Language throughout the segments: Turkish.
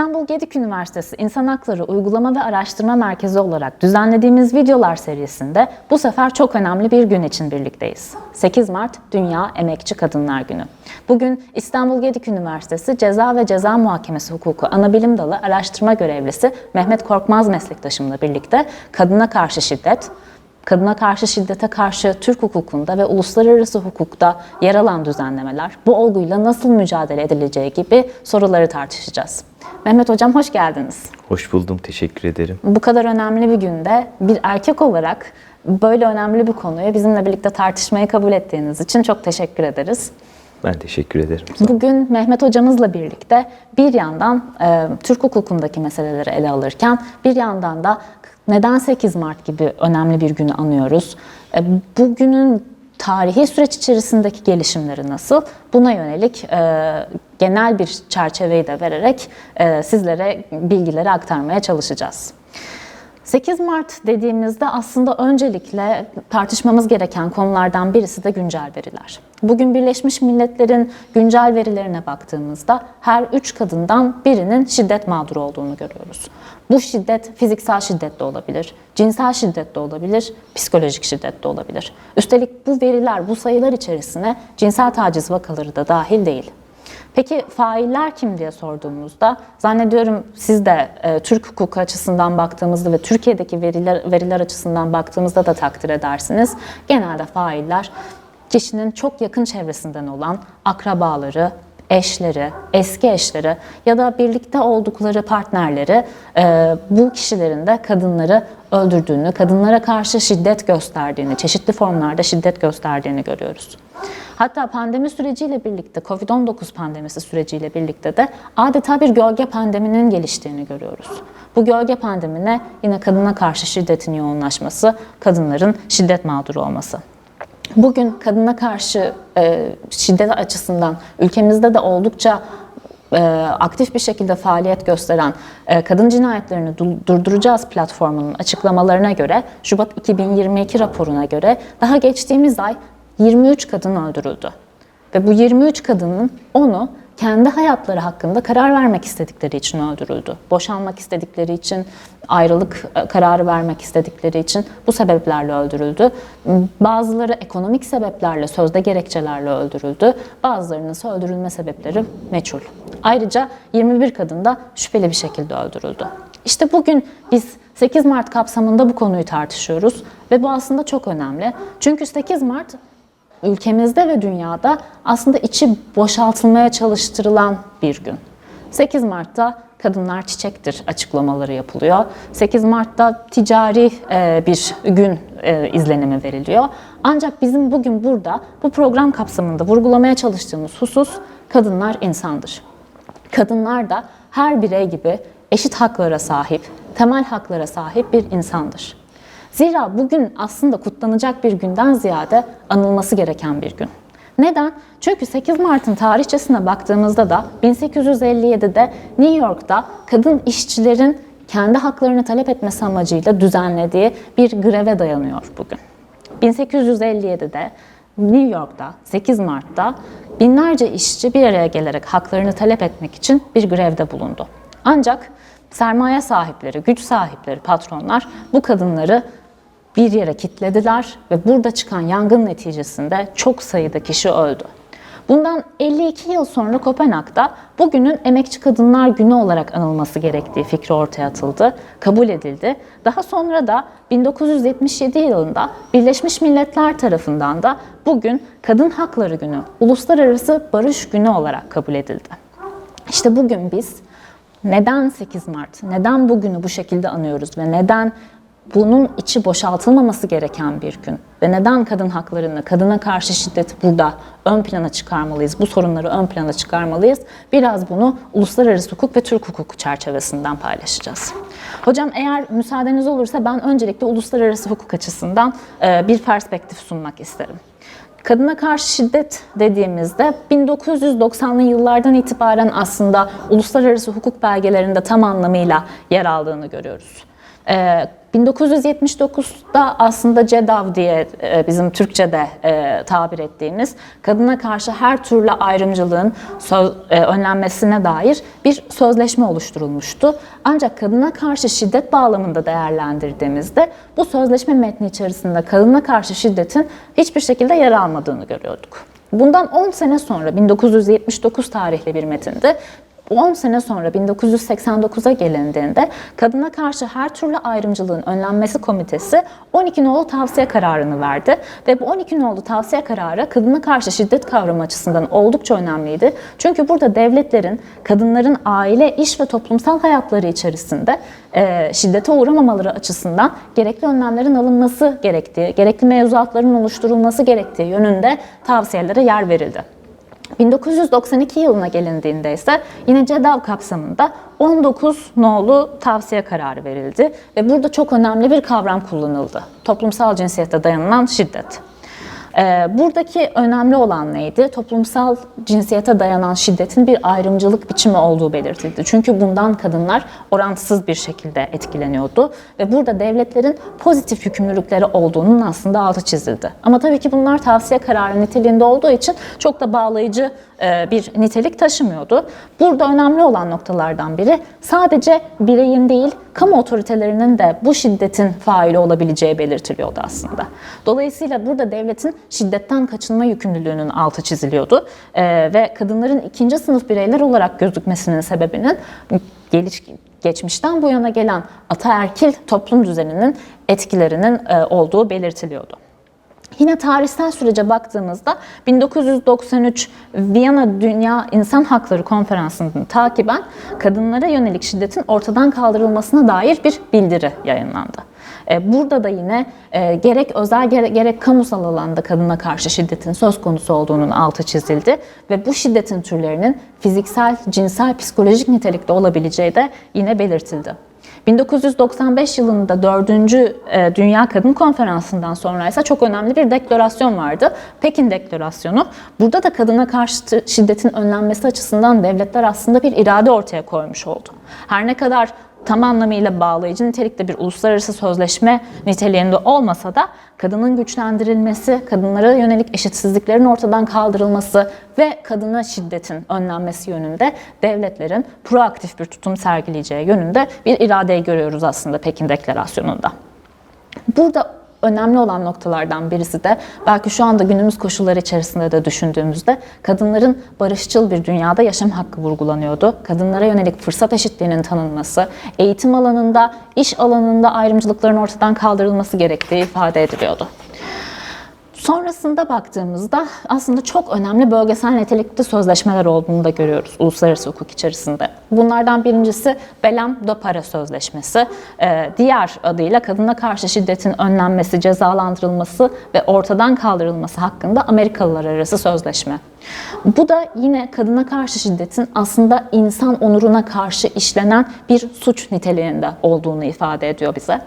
İstanbul Gedik Üniversitesi İnsan Hakları Uygulama ve Araştırma Merkezi olarak düzenlediğimiz videolar serisinde bu sefer çok önemli bir gün için birlikteyiz. 8 Mart Dünya Emekçi Kadınlar Günü. Bugün İstanbul Gedik Üniversitesi Ceza ve Ceza Muhakemesi Hukuku Anabilim Dalı Araştırma Görevlisi Mehmet Korkmaz meslektaşımla birlikte kadına karşı şiddet, kadına karşı şiddete karşı Türk hukukunda ve uluslararası hukukta yer alan düzenlemeler, bu olguyla nasıl mücadele edileceği gibi soruları tartışacağız. Mehmet Hocam hoş geldiniz. Hoş buldum, teşekkür ederim. Bu kadar önemli bir günde bir erkek olarak böyle önemli bir konuyu bizimle birlikte tartışmayı kabul ettiğiniz için çok teşekkür ederiz. Ben teşekkür ederim. Bugün Mehmet hocamızla birlikte bir yandan e, Türk hukukundaki meseleleri ele alırken bir yandan da neden 8 Mart gibi önemli bir günü anıyoruz? E, bugünün tarihi süreç içerisindeki gelişimleri nasıl? Buna yönelik e, genel bir çerçeveyi de vererek e, sizlere bilgileri aktarmaya çalışacağız. 8 Mart dediğimizde aslında öncelikle tartışmamız gereken konulardan birisi de güncel veriler. Bugün Birleşmiş Milletler'in güncel verilerine baktığımızda her üç kadından birinin şiddet mağduru olduğunu görüyoruz. Bu şiddet fiziksel şiddet de olabilir, cinsel şiddet de olabilir, psikolojik şiddet de olabilir. Üstelik bu veriler, bu sayılar içerisine cinsel taciz vakaları da dahil değil. Peki failler kim diye sorduğumuzda zannediyorum siz de e, Türk hukuku açısından baktığımızda ve Türkiye'deki veriler, veriler açısından baktığımızda da takdir edersiniz. Genelde failler kişinin çok yakın çevresinden olan akrabaları, eşleri, eski eşleri ya da birlikte oldukları partnerleri e, bu kişilerin de kadınları öldürdüğünü, kadınlara karşı şiddet gösterdiğini, çeşitli formlarda şiddet gösterdiğini görüyoruz. Hatta pandemi süreciyle birlikte, Covid-19 pandemisi süreciyle birlikte de adeta bir gölge pandeminin geliştiğini görüyoruz. Bu gölge pandemine yine kadına karşı şiddetin yoğunlaşması, kadınların şiddet mağduru olması. Bugün kadına karşı e, şiddet açısından ülkemizde de oldukça e, aktif bir şekilde faaliyet gösteren e, Kadın Cinayetlerini Durduracağız platformunun açıklamalarına göre Şubat 2022 raporuna göre daha geçtiğimiz ay 23 kadın öldürüldü. Ve bu 23 kadının onu kendi hayatları hakkında karar vermek istedikleri için öldürüldü. Boşanmak istedikleri için, ayrılık e, kararı vermek istedikleri için bu sebeplerle öldürüldü. Bazıları ekonomik sebeplerle, sözde gerekçelerle öldürüldü. Bazılarının ise öldürülme sebepleri meçhul. Ayrıca 21 kadın da şüpheli bir şekilde öldürüldü. İşte bugün biz 8 Mart kapsamında bu konuyu tartışıyoruz ve bu aslında çok önemli. Çünkü 8 Mart ülkemizde ve dünyada aslında içi boşaltılmaya çalıştırılan bir gün. 8 Mart'ta kadınlar çiçektir açıklamaları yapılıyor. 8 Mart'ta ticari e, bir gün e, izlenimi veriliyor. Ancak bizim bugün burada bu program kapsamında vurgulamaya çalıştığımız husus kadınlar insandır. Kadınlar da her birey gibi eşit haklara sahip, temel haklara sahip bir insandır. Zira bugün aslında kutlanacak bir günden ziyade anılması gereken bir gün. Neden? Çünkü 8 Mart'ın tarihçesine baktığımızda da 1857'de New York'ta kadın işçilerin kendi haklarını talep etmesi amacıyla düzenlediği bir greve dayanıyor bugün. 1857'de New York'ta 8 Mart'ta binlerce işçi bir araya gelerek haklarını talep etmek için bir grevde bulundu. Ancak sermaye sahipleri, güç sahipleri, patronlar bu kadınları bir yere kitlediler ve burada çıkan yangın neticesinde çok sayıda kişi öldü. Bundan 52 yıl sonra Kopenhag'da bugünün Emekçi Kadınlar Günü olarak anılması gerektiği fikri ortaya atıldı, kabul edildi. Daha sonra da 1977 yılında Birleşmiş Milletler tarafından da bugün Kadın Hakları Günü, Uluslararası Barış Günü olarak kabul edildi. İşte bugün biz neden 8 Mart, neden bugünü bu şekilde anıyoruz ve neden bunun içi boşaltılmaması gereken bir gün ve neden kadın haklarını, kadına karşı şiddet burada ön plana çıkarmalıyız, bu sorunları ön plana çıkarmalıyız? Biraz bunu uluslararası hukuk ve Türk hukuku çerçevesinden paylaşacağız. Hocam eğer müsaadeniz olursa ben öncelikle uluslararası hukuk açısından e, bir perspektif sunmak isterim. Kadına karşı şiddet dediğimizde 1990'lı yıllardan itibaren aslında uluslararası hukuk belgelerinde tam anlamıyla yer aldığını görüyoruz. Ee, 1979'da aslında CEDAW diye e, bizim Türkçe'de e, tabir ettiğimiz kadına karşı her türlü ayrımcılığın e, önlenmesine dair bir sözleşme oluşturulmuştu. Ancak kadına karşı şiddet bağlamında değerlendirdiğimizde bu sözleşme metni içerisinde kadına karşı şiddetin hiçbir şekilde yer almadığını görüyorduk. Bundan 10 sene sonra 1979 tarihli bir metinde 10 sene sonra 1989'a gelindiğinde kadına karşı her türlü ayrımcılığın önlenmesi komitesi 12 nolu tavsiye kararını verdi ve bu 12 nolu tavsiye kararı kadına karşı şiddet kavramı açısından oldukça önemliydi. Çünkü burada devletlerin kadınların aile, iş ve toplumsal hayatları içerisinde e, şiddete uğramamaları açısından gerekli önlemlerin alınması gerektiği, gerekli mevzuatların oluşturulması gerektiği yönünde tavsiyelere yer verildi. 1992 yılına gelindiğinde ise yine CEDAW kapsamında 19 nolu tavsiye kararı verildi ve burada çok önemli bir kavram kullanıldı. Toplumsal cinsiyete dayanılan şiddet. Ee, buradaki önemli olan neydi? Toplumsal cinsiyete dayanan şiddetin bir ayrımcılık biçimi olduğu belirtildi. Çünkü bundan kadınlar orantısız bir şekilde etkileniyordu ve burada devletlerin pozitif yükümlülükleri olduğunun aslında altı çizildi. Ama tabii ki bunlar tavsiye kararı niteliğinde olduğu için çok da bağlayıcı bir nitelik taşımıyordu. Burada önemli olan noktalardan biri sadece bireyin değil, kamu otoritelerinin de bu şiddetin faili olabileceği belirtiliyordu aslında. Dolayısıyla burada devletin şiddetten kaçınma yükümlülüğünün altı çiziliyordu Ee, ve kadınların ikinci sınıf bireyler olarak gözükmesinin sebebinin geliş, geçmişten bu yana gelen ataerkil toplum düzeninin etkilerinin e, olduğu belirtiliyordu. Yine tarihsel sürece baktığımızda 1993 Viyana Dünya İnsan Hakları Konferansı'nı takiben kadınlara yönelik şiddetin ortadan kaldırılmasına dair bir bildiri yayınlandı. E, Burada da yine e, gerek özel gerek kamusal alanda kadına karşı şiddetin söz konusu olduğunun altı çizildi ve bu şiddetin türlerinin fiziksel, cinsel, psikolojik nitelikte olabileceği de yine belirtildi. 1995 yılında 4. e, Dünya Kadın Konferansı'ndan sonra ise çok önemli bir deklarasyon vardı. Pekin Deklarasyonu. Burada da kadına karşı şiddetin önlenmesi açısından devletler aslında bir irade ortaya koymuş oldu. Her ne kadar tam anlamıyla bağlayıcı nitelikte bir uluslararası sözleşme niteliğinde olmasa da kadının güçlendirilmesi, kadınlara yönelik eşitsizliklerin ortadan kaldırılması ve kadına şiddetin önlenmesi yönünde devletlerin proaktif bir tutum sergileyeceği yönünde bir iradeyi görüyoruz aslında Pekin Deklarasyonu'nda. Burada önemli olan noktalardan birisi de belki şu anda günümüz koşulları içerisinde de düşündüğümüzde kadınların barışçıl bir dünyada yaşam hakkı vurgulanıyordu. Kadınlara yönelik fırsat eşitliğinin tanınması, eğitim alanında, iş alanında ayrımcılıkların ortadan kaldırılması gerektiği ifade ediliyordu. Sonrasında baktığımızda aslında çok önemli bölgesel nitelikli sözleşmeler olduğunu da görüyoruz uluslararası hukuk içerisinde. Bunlardan birincisi Belem do Para Sözleşmesi. Ee, Diğer adıyla kadına karşı şiddetin önlenmesi, cezalandırılması ve ortadan kaldırılması hakkında Amerikalılar arası sözleşme. Bu da yine kadına karşı şiddetin aslında insan onuruna karşı işlenen bir suç niteliğinde olduğunu ifade ediyor bize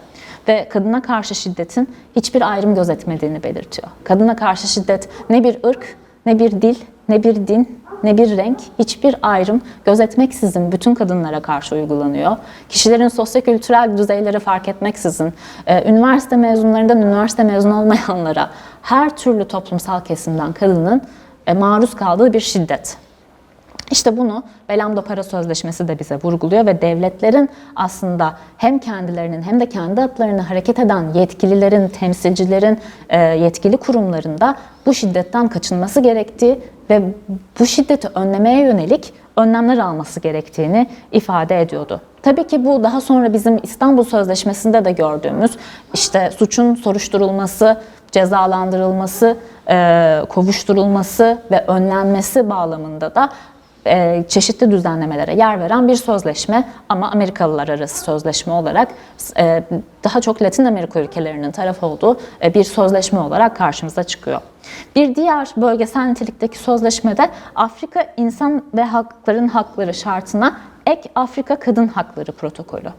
ve kadına karşı şiddetin hiçbir ayrım gözetmediğini belirtiyor. Kadına karşı şiddet ne bir ırk, ne bir dil, ne bir din, ne bir renk, hiçbir ayrım gözetmeksizin bütün kadınlara karşı uygulanıyor. Kişilerin sosyokültürel düzeyleri fark etmeksizin, e, üniversite mezunlarından üniversite mezun olmayanlara, her türlü toplumsal kesimden kadının e, maruz kaldığı bir şiddet. İşte bunu Belem do Para Sözleşmesi de bize vurguluyor ve devletlerin aslında hem kendilerinin hem de kendi adlarını hareket eden yetkililerin, temsilcilerin, e, yetkili kurumlarında bu şiddetten kaçınması gerektiği ve bu şiddeti önlemeye yönelik önlemler alması gerektiğini ifade ediyordu. Tabii ki bu daha sonra bizim İstanbul Sözleşmesi'nde de gördüğümüz işte suçun soruşturulması, cezalandırılması, e, kovuşturulması ve önlenmesi bağlamında da e, çeşitli düzenlemelere yer veren bir sözleşme ama Amerikalılar arası sözleşme olarak e, daha çok Latin Amerika ülkelerinin taraf olduğu e, bir sözleşme olarak karşımıza çıkıyor. Bir diğer bölgesel nitelikteki sözleşmede Afrika İnsan ve Hakların Hakları şartına ek Afrika Kadın Hakları Protokolü.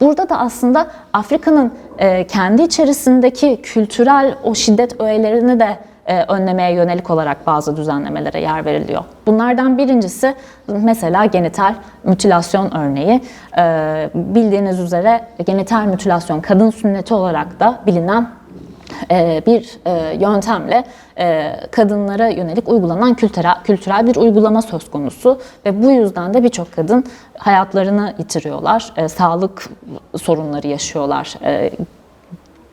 Burada da aslında Afrika'nın e, kendi içerisindeki kültürel o şiddet öğelerini de e, önlemeye yönelik olarak bazı düzenlemelere yer veriliyor. Bunlardan birincisi mesela genital mütilasyon örneği. E, bildiğiniz üzere genital mütilasyon kadın sünneti olarak da bilinen e, bir yöntemle kadınlara yönelik uygulanan kültürel, kültürel bir uygulama söz konusu ve bu yüzden de birçok kadın hayatlarını yitiriyorlar, sağlık sorunları yaşıyorlar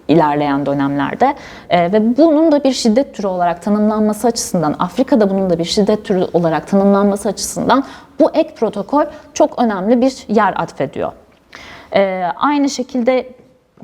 ilerleyen dönemlerde E, ve bunun da bir şiddet türü olarak tanımlanması açısından Afrika'da bunun da bir şiddet türü olarak tanımlanması açısından bu ek protokol çok önemli bir yer atfediyor. E, aynı şekilde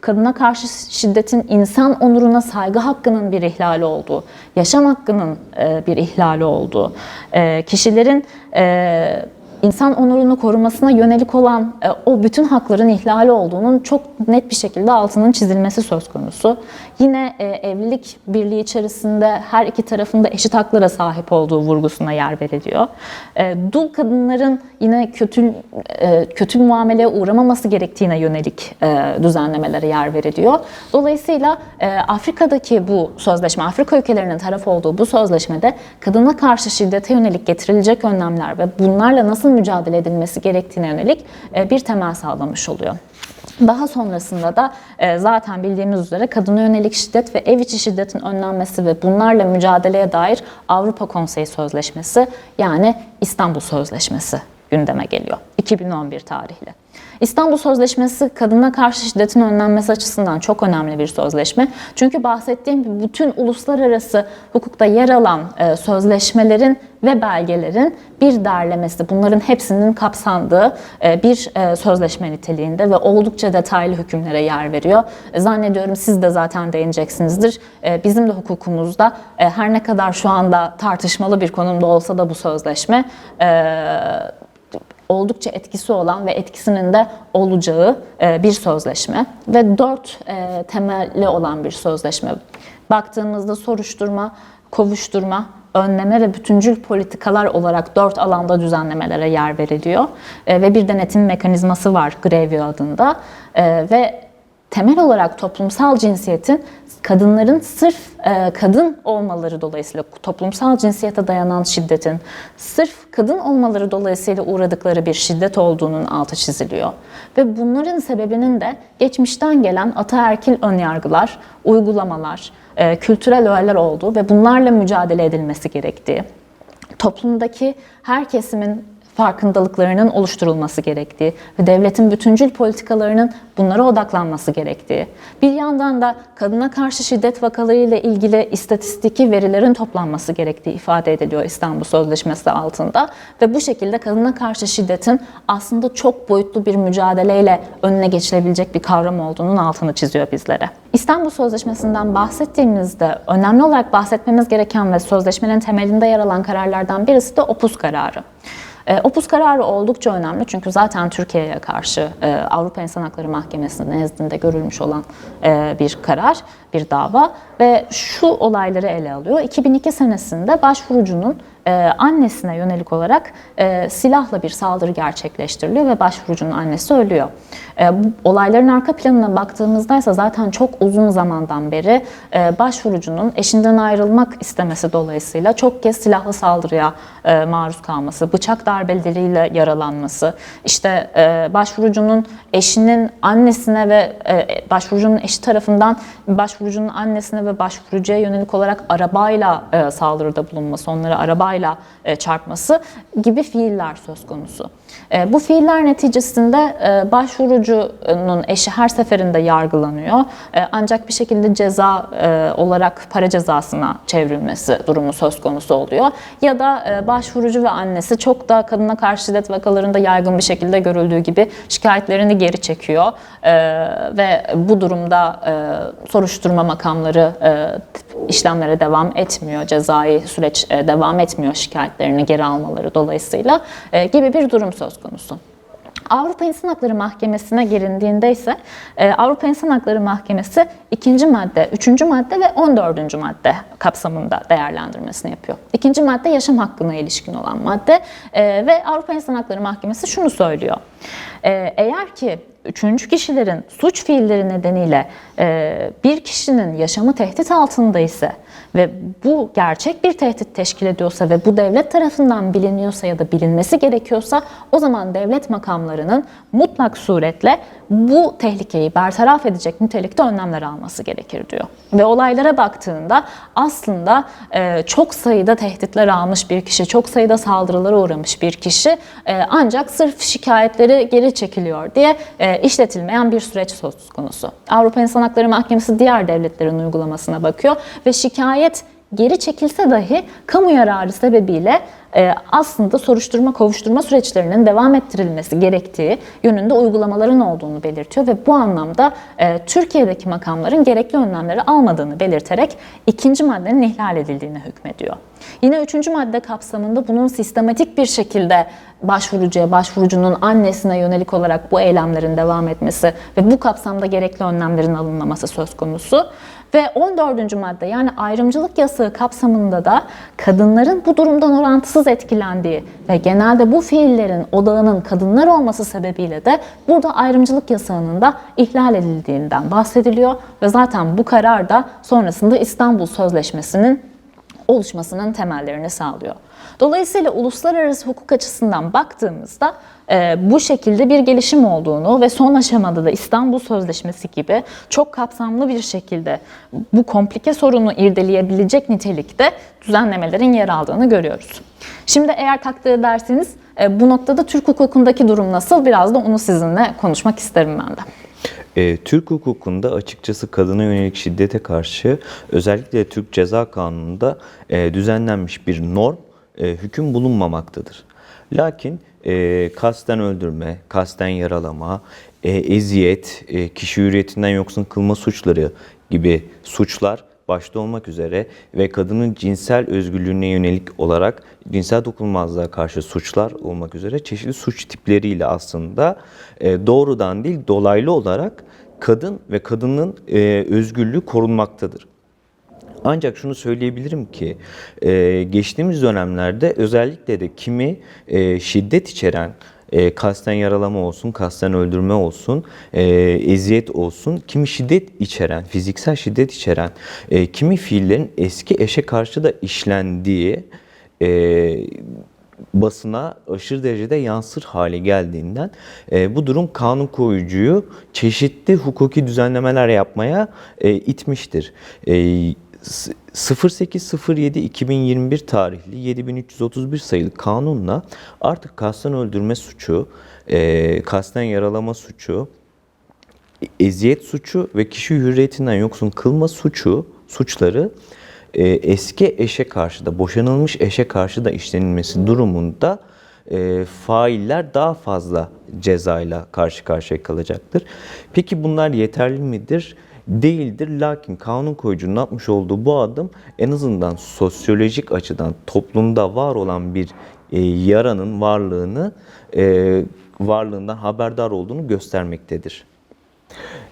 kadına karşı şiddetin insan onuruna saygı hakkının bir ihlali olduğu, yaşam hakkının e, bir ihlali olduğu, e, kişilerin e, insan onurunu korumasına yönelik olan e, o bütün hakların ihlali olduğunun çok net bir şekilde altının çizilmesi söz konusu. Yine e, evlilik birliği içerisinde her iki tarafında eşit haklara sahip olduğu vurgusuna yer veriliyor. E, dul kadınların yine kötü e, kötü muameleye uğramaması gerektiğine yönelik e, düzenlemelere yer veriliyor. Dolayısıyla e, Afrika'daki bu sözleşme, Afrika ülkelerinin taraf olduğu bu sözleşmede kadına karşı şiddete yönelik getirilecek önlemler ve bunlarla nasıl mücadele edilmesi gerektiğine yönelik e, bir temel sağlamış oluyor. Daha sonrasında da e, zaten bildiğimiz üzere kadına yönelik şiddet ve ev içi şiddetin önlenmesi ve bunlarla mücadeleye dair Avrupa Konseyi Sözleşmesi yani İstanbul Sözleşmesi gündeme geliyor 2011 tarihli. İstanbul Sözleşmesi kadına karşı şiddetin önlenmesi açısından çok önemli bir sözleşme. Çünkü bahsettiğim gibi bütün uluslararası hukukta yer alan e, sözleşmelerin ve belgelerin bir derlemesi, bunların hepsinin kapsandığı e, bir e, sözleşme niteliğinde ve oldukça detaylı hükümlere yer veriyor. Zannediyorum siz de zaten değineceksinizdir. Bizim de hukukumuzda her ne kadar şu anda tartışmalı bir konumda olsa da bu sözleşme oldukça etkisi olan ve etkisinin de olacağı e, bir sözleşme ve dört e, temelli olan bir sözleşme. Baktığımızda soruşturma, kovuşturma, önleme ve bütüncül politikalar olarak dört alanda düzenlemelere yer veriliyor. E, ve bir denetim mekanizması var Grevio adında ve temel olarak toplumsal cinsiyetin kadınların sırf e, kadın olmaları dolayısıyla toplumsal cinsiyete dayanan şiddetin sırf kadın olmaları dolayısıyla uğradıkları bir şiddet olduğunun altı çiziliyor. Ve bunların sebebinin de geçmişten gelen ataerkil önyargılar, uygulamalar, e, kültürel öğeler olduğu ve bunlarla mücadele edilmesi gerektiği, toplumdaki her kesimin farkındalıklarının oluşturulması gerektiği ve devletin bütüncül politikalarının bunlara odaklanması gerektiği. Bir yandan da kadına karşı şiddet vakalarıyla ilgili istatistiki verilerin toplanması gerektiği ifade ediliyor İstanbul Sözleşmesi altında ve bu şekilde kadına karşı şiddetin aslında çok boyutlu bir mücadeleyle önüne geçilebilecek bir kavram olduğunun altını çiziyor bizlere. İstanbul Sözleşmesi'nden bahsettiğimizde önemli olarak bahsetmemiz gereken ve sözleşmenin temelinde yer alan kararlardan birisi de Opus kararı. E, Opus kararı oldukça önemli çünkü zaten Türkiye'ye karşı e, Avrupa İnsan Hakları Mahkemesi'nin nezdinde görülmüş olan e, bir karar, bir dava ve şu olayları ele alıyor. 2002 senesinde başvurucunun e, annesine yönelik olarak e, silahla bir saldırı gerçekleştiriliyor ve başvurucunun annesi ölüyor. E, olayların arka planına baktığımızda ise zaten çok uzun zamandan beri başvurucunun eşinden ayrılmak istemesi dolayısıyla çok kez silahlı saldırıya maruz kalması, bıçak darbeleriyle yaralanması, işte başvurucunun eşinin annesine ve başvurucunun eşi tarafından başvurucunun annesine ve başvurucuya yönelik olarak arabayla saldırıda bulunması, onları arabayla e, çarpması gibi fiiller söz konusu. E, bu fiiller neticesinde e, başvurucunun eşi her seferinde yargılanıyor. Ancak bir şekilde ceza olarak para cezasına çevrilmesi durumu söz konusu oluyor. Ya da başvurucu ve annesi çok da kadına karşı şiddet vakalarında yaygın bir şekilde görüldüğü gibi şikayetlerini geri çekiyor. E, ve bu durumda e, soruşturma makamları e, işlemlere devam etmiyor. Cezai süreç e, devam etmiyor şikayetlerini geri almaları dolayısıyla e, gibi bir durum söz konusu. Avrupa İnsan Hakları Mahkemesi'ne gelindiğinde ise e, Avrupa İnsan Hakları Mahkemesi 2. madde, 3. madde ve 14. madde kapsamında değerlendirmesini yapıyor. İkinci madde yaşam hakkına ilişkin olan madde e, ve Avrupa İnsan Hakları Mahkemesi şunu söylüyor. E, eğer ki üçüncü kişilerin suç fiilleri nedeniyle bir kişinin yaşamı tehdit altında ise ve bu gerçek bir tehdit teşkil ediyorsa ve bu devlet tarafından biliniyorsa ya da bilinmesi gerekiyorsa o zaman devlet makamlarının mutlak suretle bu tehlikeyi bertaraf edecek nitelikte önlemler alması gerekir diyor. Ve olaylara baktığında aslında e, çok sayıda tehditler almış bir kişi, çok sayıda saldırılara uğramış bir kişi e, ancak sırf şikayetleri geri çekiliyor diye e, işletilmeyen bir süreç söz konusu. Avrupa İnsan Hakları Mahkemesi diğer devletlerin uygulamasına bakıyor ve şikayet geri çekilse dahi kamu yararı sebebiyle e, aslında soruşturma kovuşturma süreçlerinin devam ettirilmesi gerektiği yönünde uygulamaların olduğunu belirtiyor ve bu anlamda e, Türkiye'deki makamların gerekli önlemleri almadığını belirterek ikinci maddenin ihlal edildiğine hükmediyor. Yine üçüncü madde kapsamında bunun sistematik bir şekilde başvurucuya, başvurucunun annesine yönelik olarak bu eylemlerin devam etmesi ve bu kapsamda gerekli önlemlerin alınmaması söz konusu. Ve 14. madde yani ayrımcılık yasağı kapsamında da kadınların bu durumdan orantısız etkilendiği ve genelde bu fiillerin odağının kadınlar olması sebebiyle de burada ayrımcılık yasağının da ihlal edildiğinden bahsediliyor ve zaten bu karar da sonrasında İstanbul Sözleşmesi'nin oluşmasının temellerini sağlıyor. Dolayısıyla uluslararası hukuk açısından baktığımızda e, bu şekilde bir gelişim olduğunu ve son aşamada da İstanbul Sözleşmesi gibi çok kapsamlı bir şekilde bu komplike sorunu irdeleyebilecek nitelikte düzenlemelerin yer aldığını görüyoruz. Şimdi eğer takdir ederseniz e, bu noktada Türk hukukundaki durum nasıl biraz da onu sizinle konuşmak isterim ben de. Ee, Türk hukukunda açıkçası kadına yönelik şiddete karşı özellikle Türk Ceza Kanunu'nda e, düzenlenmiş bir norm, e, hüküm bulunmamaktadır. Lakin e, kasten öldürme, kasten yaralama, e, eziyet, e, kişi hürriyetinden yoksun kılma suçları gibi suçlar başta olmak üzere ve kadının cinsel özgürlüğüne yönelik olarak cinsel dokunulmazlığa karşı suçlar olmak üzere çeşitli suç tipleriyle aslında e, doğrudan değil dolaylı olarak kadın ve kadının e, özgürlüğü korunmaktadır. Ancak şunu söyleyebilirim ki e, geçtiğimiz dönemlerde özellikle de kimi şiddet içeren e, kasten yaralama olsun, kasten öldürme olsun, e, eziyet olsun, kimi şiddet içeren, fiziksel şiddet içeren, e, kimi fiillerin eski eşe karşı da işlendiği e, basına aşırı derecede yansır hale geldiğinden e, bu durum kanun koyucuyu çeşitli hukuki düzenlemeler yapmaya e, itmiştir. E, 08.07.2021 tarihli 7331 sayılı kanunla artık kasten öldürme suçu, e, kasten yaralama suçu, eziyet suçu ve kişi hürriyetinden yoksun kılma suçu suçları e, eski eşe karşı da boşanılmış eşe karşı da işlenilmesi durumunda e, failler daha fazla cezayla karşı karşıya kalacaktır. Peki bunlar yeterli midir? Değildir. Lakin kanun koyucunun atmış olduğu bu adım en azından sosyolojik açıdan toplumda var olan bir e, yaranın varlığını e, varlığından haberdar olduğunu göstermektedir.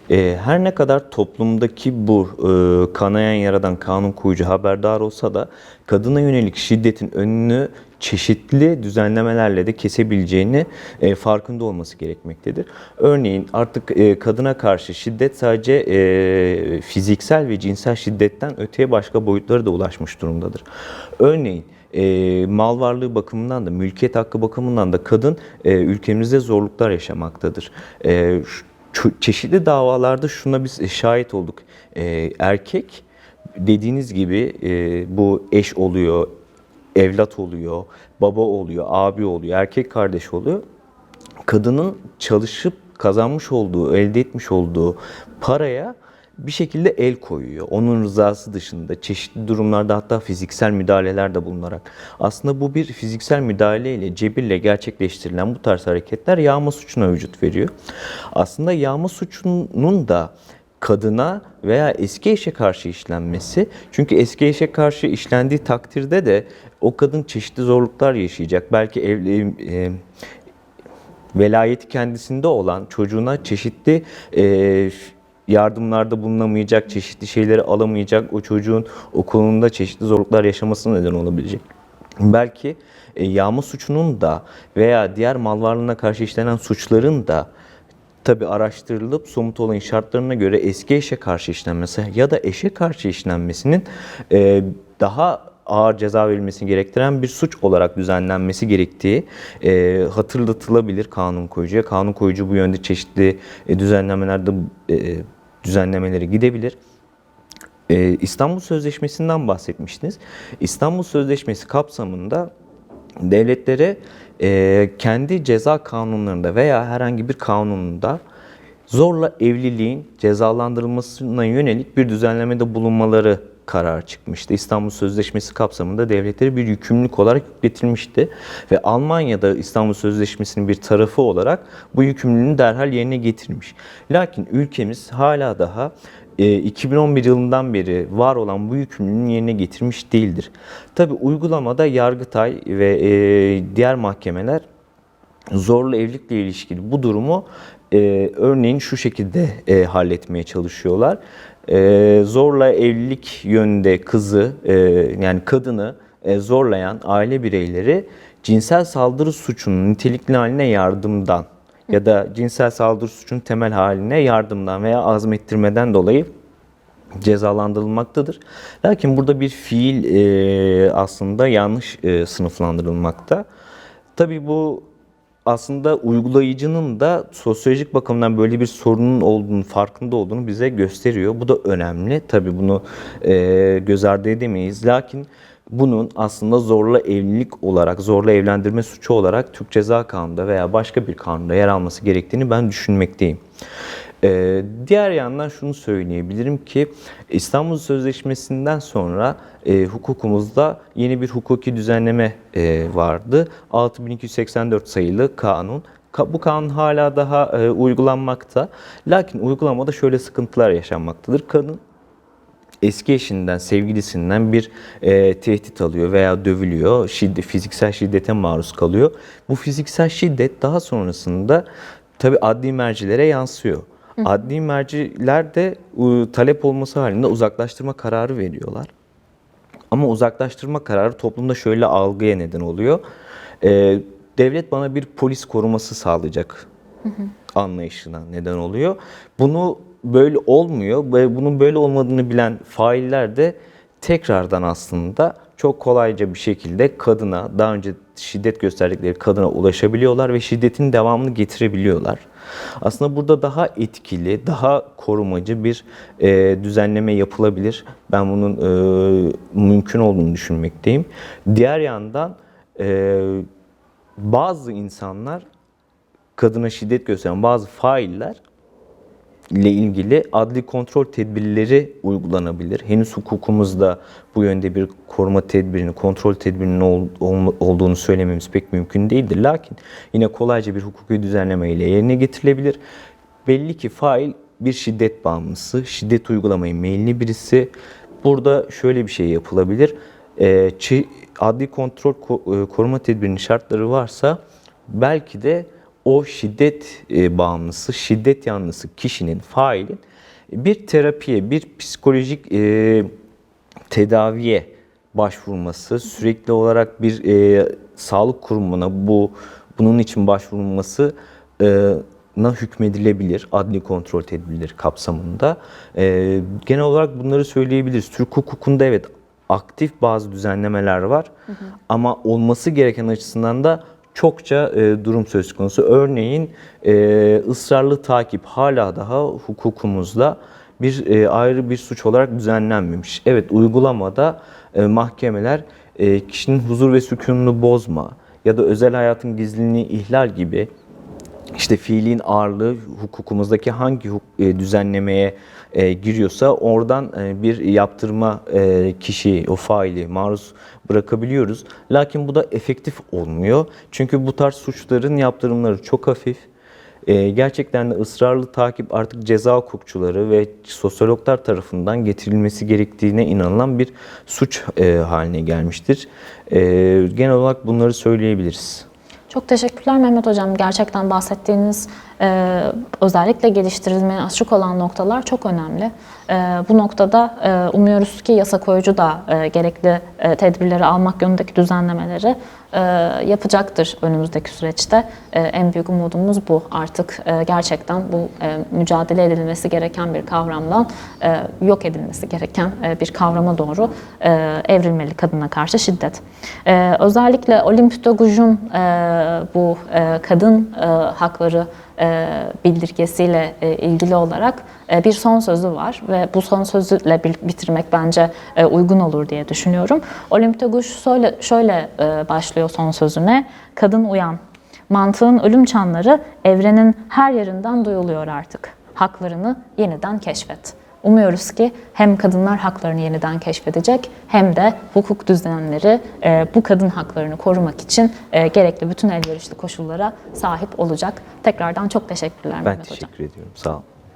E, her ne kadar toplumdaki bu e, kanayan yaradan kanun koyucu haberdar olsa da kadına yönelik şiddetin önünü çeşitli düzenlemelerle de kesebileceğini e, farkında olması gerekmektedir. Örneğin artık e, kadına karşı şiddet sadece fiziksel ve cinsel şiddetten öteye başka boyutlara da ulaşmış durumdadır. Örneğin mal varlığı bakımından da, mülkiyet hakkı bakımından da kadın ülkemizde zorluklar yaşamaktadır. Şu- çeşitli davalarda şuna biz şahit olduk. Ee, erkek dediğiniz gibi e, bu eş oluyor, evlat oluyor, baba oluyor, abi oluyor, erkek kardeş oluyor. Kadının çalışıp kazanmış olduğu, elde etmiş olduğu paraya bir şekilde el koyuyor. Onun rızası dışında çeşitli durumlarda hatta fiziksel müdahaleler de bulunarak. Aslında bu bir fiziksel müdahaleyle, cebirle gerçekleştirilen bu tarz hareketler yağma suçuna vücut veriyor. Aslında yağma suçunun da kadına veya eski eşe karşı işlenmesi. Çünkü eski eşe karşı işlendiği takdirde de o kadın çeşitli zorluklar yaşayacak. Belki evli, e, velayeti kendisinde olan çocuğuna çeşitli e, yardımlarda bulunamayacak, çeşitli şeyleri alamayacak, o çocuğun okulunda çeşitli zorluklar yaşamasına neden olabilecek. Belki e, yağma suçunun da veya diğer mal varlığına karşı işlenen suçların da tabi araştırılıp somut olayın şartlarına göre eski eşe karşı işlenmesi ya da eşe karşı işlenmesinin e, daha ağır ceza verilmesini gerektiren bir suç olarak düzenlenmesi gerektiği e, hatırlatılabilir kanun koyucuya. Kanun koyucu bu yönde çeşitli e, düzenlemelerde e, düzenlemeleri gidebilir. Ee, İstanbul Sözleşmesi'nden bahsetmiştiniz. İstanbul Sözleşmesi kapsamında devletlere e, kendi ceza kanunlarında veya herhangi bir kanununda zorla evliliğin cezalandırılmasına yönelik bir düzenlemede bulunmaları karar çıkmıştı. İstanbul Sözleşmesi kapsamında devletlere bir yükümlülük olarak yükletilmişti ve Almanya'da İstanbul Sözleşmesi'nin bir tarafı olarak bu yükümlülüğünü derhal yerine getirmiş. Lakin ülkemiz hala daha e, 2011 yılından beri var olan bu yükümlülüğünü yerine getirmiş değildir. Tabi uygulamada Yargıtay ve e, diğer mahkemeler zorla evlilikle ilişkili bu durumu e, örneğin şu şekilde e, halletmeye çalışıyorlar. E, zorla evlilik yönünde kızı e, yani kadını e, zorlayan aile bireyleri cinsel saldırı suçunun nitelikli haline yardımdan ya da cinsel saldırı suçunun temel haline yardımdan veya azmettirmeden dolayı cezalandırılmaktadır. Lakin burada bir fiil e, aslında yanlış e, sınıflandırılmakta. Tabii bu aslında uygulayıcının da sosyolojik bakımdan böyle bir sorunun olduğunu, farkında olduğunu bize gösteriyor. Bu da önemli. Tabii bunu e, göz ardı edemeyiz. Lakin bunun aslında zorla evlilik olarak, zorla evlendirme suçu olarak Türk Ceza Kanunu'nda veya başka bir kanunda yer alması gerektiğini ben düşünmekteyim. Ee, diğer yandan şunu söyleyebilirim ki İstanbul Sözleşmesi'nden sonra e, hukukumuzda yeni bir hukuki düzenleme e, vardı. 6284 sayılı kanun. Ka- bu kanun hala daha e, uygulanmakta. Lakin uygulamada şöyle sıkıntılar yaşanmaktadır. Kadın eski eşinden, sevgilisinden bir e, tehdit alıyor veya dövülüyor, şiddet, fiziksel şiddete maruz kalıyor. Bu fiziksel şiddet daha sonrasında tabi adli mercilere yansıyor. Adli merciler de talep olması halinde uzaklaştırma kararı veriyorlar. Ama uzaklaştırma kararı toplumda şöyle algıya neden oluyor. Ee, devlet bana bir polis koruması sağlayacak anlayışına neden oluyor. Bunu böyle olmuyor ve bunun böyle olmadığını bilen failler de tekrardan aslında çok kolayca bir şekilde kadına, daha önce şiddet gösterdikleri kadına ulaşabiliyorlar ve şiddetin devamını getirebiliyorlar. Aslında burada daha etkili, daha korumacı bir e, düzenleme yapılabilir. Ben bunun e, mümkün olduğunu düşünmekteyim. Diğer yandan e, bazı insanlar kadına şiddet gösteren bazı failler ile ilgili adli kontrol tedbirleri uygulanabilir. Henüz hukukumuzda bu yönde bir koruma tedbirini, kontrol tedbirinin ol- ol- olduğunu söylememiz pek mümkün değildir. Lakin yine kolayca bir hukuki düzenleme ile yerine getirilebilir. Belli ki fail bir şiddet bağımlısı, şiddet uygulamayı meyilli birisi. Burada şöyle bir şey yapılabilir. Çi- adli kontrol ko- e, koruma tedbirinin şartları varsa belki de o şiddet e, bağımlısı, şiddet yanlısı kişinin, failin bir terapiye, bir psikolojik e, tedaviye başvurması, sürekli olarak bir e, sağlık kurumuna bu bunun için başvurulması e, na hükmedilebilir adli kontrol tedbirleri kapsamında. E, genel olarak bunları söyleyebiliriz. Türk hukukunda evet aktif bazı düzenlemeler var ama olması gereken açısından da çokça e, durum söz konusu. Örneğin e, ısrarlı takip hala daha hukukumuzda bir e, ayrı bir suç olarak düzenlenmemiş. Evet uygulamada e, mahkemeler e, kişinin huzur ve sükununu bozma ya da özel hayatın gizliliğini ihlal gibi işte fiilin ağırlığı hukukumuzdaki hangi e, düzenlemeye e, giriyorsa oradan e, bir yaptırma e, kişi o faili maruz bırakabiliyoruz. Lakin bu da efektif olmuyor. Çünkü bu tarz suçların yaptırımları çok hafif. E, gerçekten de ısrarlı takip artık ceza hukukçuları ve sosyologlar tarafından getirilmesi gerektiğine inanılan bir suç e, haline gelmiştir. E, genel olarak bunları söyleyebiliriz. Çok teşekkürler Mehmet Hocam. Gerçekten bahsettiğiniz özellikle geliştirilmeye açık olan noktalar çok önemli. E, bu noktada e, umuyoruz ki yasa koyucu da e, gerekli e, tedbirleri almak yönündeki düzenlemeleri yapacaktır önümüzdeki süreçte. En büyük umudumuz bu. Artık gerçekten bu mücadele edilmesi gereken bir kavramdan yok edilmesi gereken bir kavrama doğru evrilmeli kadına karşı şiddet. Özellikle Olympe de bu kadın hakları bildirgesiyle ilgili olarak bir son sözü var ve bu son sözüyle bitirmek bence e, uygun olur diye düşünüyorum. Olympe de Gouges şöyle, şöyle başlıyor son sözüne. Kadın uyan. Mantığın ölüm çanları evrenin her yerinden duyuluyor artık. Haklarını yeniden keşfet. Umuyoruz ki hem kadınlar haklarını yeniden keşfedecek hem de hukuk düzenleri e, bu kadın haklarını korumak için e, gerekli bütün elverişli koşullara sahip olacak. Tekrardan çok teşekkürler Ben Mehmet Hocam. teşekkür ediyorum. Sağ olun.